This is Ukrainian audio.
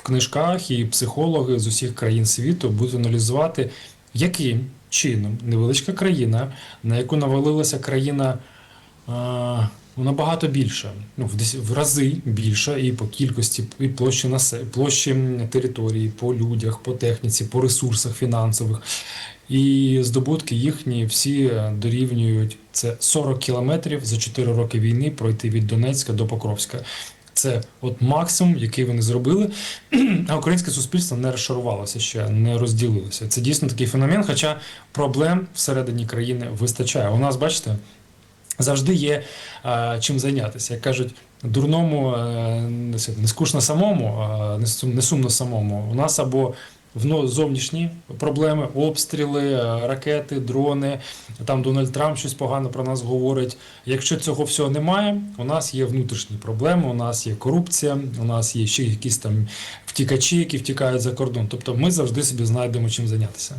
в книжках і психологи з усіх країн світу будуть аналізувати, яким чином невеличка країна, на яку навалилася країна. а, Набагато більше, ну в рази більше і по кількості, і площі насе, площі території, по людях, по техніці, по ресурсах фінансових. І здобутки їхні всі дорівнюють це 40 кілометрів за 4 роки війни пройти від Донецька до Покровська. Це от максимум, який вони зробили. А українське суспільство не розшарувалося ще, не розділилося. Це дійсно такий феномен, хоча проблем всередині країни вистачає. У нас, бачите, завжди є а, чим зайнятися. Як кажуть, дурному а, не скучно самому, а не сумно самому. У нас або зовнішні проблеми, обстріли, е, ракети, дрони. Там Дональд Трамп щось погано про нас говорить. Якщо цього всього немає, у нас є внутрішні проблеми, у нас є корупція, у нас є ще якісь там втікачі, які втікають за кордон. Тобто ми завжди собі знайдемо чим зайнятися.